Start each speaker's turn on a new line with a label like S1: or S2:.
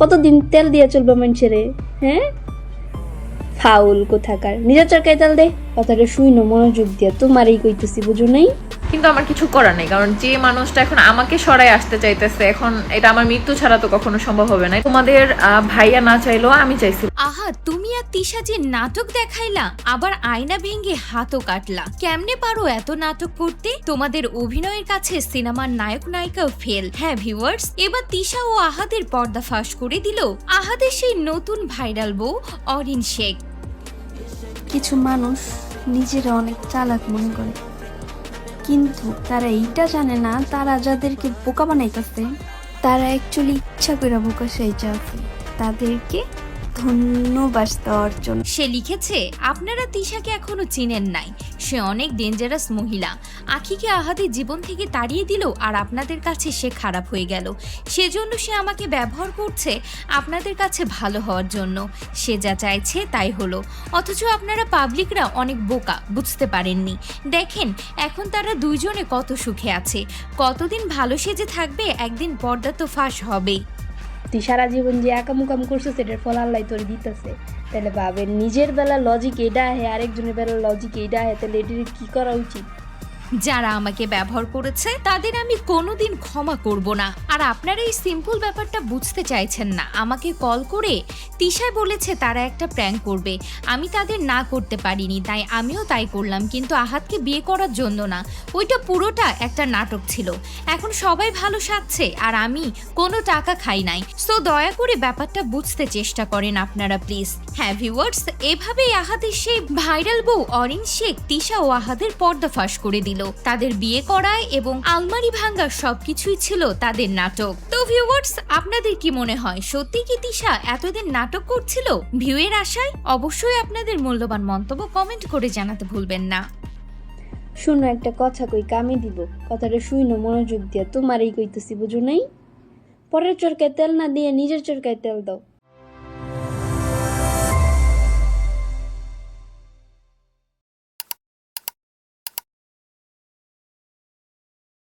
S1: কতদিন তেল দিয়ে চলবে মানুষের হ্যাঁ? ফাউল কোথাকার? নিজের চরকায় তেল দে, কথাটা শুইনো, মনোযোগ দিয়া, তোমারই কইতেছি, বুঝো নাই?
S2: কিন্তু আমার কিছু করার নেই কারণ যে মানুষটা এখন আমাকে সরাই আসতে চাইতেছে এখন এটা আমার মৃত্যু ছাড়া তো কখনো সম্ভব হবে না। তোমাদের ভাইয়া না চাইলেও আমি চাইছি
S3: আহা তুমি আর তিশা যে নাটক দেখাইলা আবার আয়না ভেঙে হাতও কাটলা। কেমনে পারো এত নাটক করতে? তোমাদের অভিনয়ের কাছে সিনেমার নায়ক নায়িকাও ফেল হ্যাঁ ভিউয়ার্স এবার তিশা ও আহাদের পর্দা ফাঁস করে দিল। আহাদের সেই নতুন ভাইরাল বউ অরিন শেখ।
S4: কিছু মানুষ নিজেরা অনেক চালাক মনে করে। কিন্তু তারা এইটা জানে না, তারা যাদেরকে বোকা বানাইতেছে, তারা অ্যাকচুয়ালি ইচ্ছা করে বোকা সেই আছে। তাদেরকে ধন্যবাদ দেওয়ার জন্য।
S3: সে লিখেছে, আপনারা তিশাকে এখনও চিনেন নাই। সে অনেক ডেঞ্জারাস মহিলা। আখিকে আহাদের জীবন থেকে তাড়িয়ে দিল আর আপনাদের কাছে সে খারাপ হয়ে গেল। সেজন্য সে আমাকে ব্যবহার করছে আপনাদের কাছে ভালো হওয়ার জন্য। সে যা চাইছে তাই হলো। অথচ আপনারা পাবলিকরা অনেক বোকা, বুঝতে পারেননি। দেখেন, এখন তারা দুইজনে কত সুখে আছে। কতদিন ভালো সেজে থাকবে, একদিন পর্দা তো ফাঁস হবেই।
S1: তুই সারা জীবন যে একা মুকাম করছিস সেটার ফল আল্লাহ তোর দিতেছে। তাহলে ভাবে নিজের বেলা লজিক এটা আহে আরেকজনের বেলা লজিক এটা আহে তাহলে এটির কী করা উচিত?
S3: যারা আমাকে ব্যবহার করেছে, তাদের আমি কোনোদিন ক্ষমা করব না। আর আপনারা এই সিম্পল ব্যাপারটা বুঝতে চাইছেন না। আমাকে কল করে তিশায় বলেছে তারা একটা প্র্যাঙ্ক করবে। আমি তাদের না করতে পারিনি, তাই আমিও তাই করলাম, কিন্তু আহাতকে বিয়ে করার জন্য না। ওইটা পুরোটা একটা নাটক ছিল। এখন সবাই ভালো সাজছে, আর আমি কোনো টাকা খাই নাই। সো দয়া করে ব্যাপারটা বুঝতে চেষ্টা করেন আপনারা প্লিজ হ্যাঁ ভিউয়ার্স এভাবেই আহাদের সেই ভাইরাল বউ অরিন শেখ, তিশা ও আহাদের পর্দা ফাঁস করে দিল। তাদের বিয়ে করায় এবং আলমারি ভাঙ্গা সবকিছুই ছিল তাদের নাটক। তো ভিউয়ার্স আপনাদের কি মনে হয়, সত্যি কি তিশা এতদিন নাটক করছিল? ভিউয়ের আশায় অবশ্যই আপনাদের মূল্যবান মন্তব্য কমেন্ট করে জানাতে ভুলবেন না।
S1: শুনো, একটা কথা কই, কামে দিব। কথাটা শুই না মনোযোগ দিয়া। তোমারই কইতেছি, বুঝো নাই? পরের চরকায় তেল না দিয়ে নিজের চরকায় তেল দাও।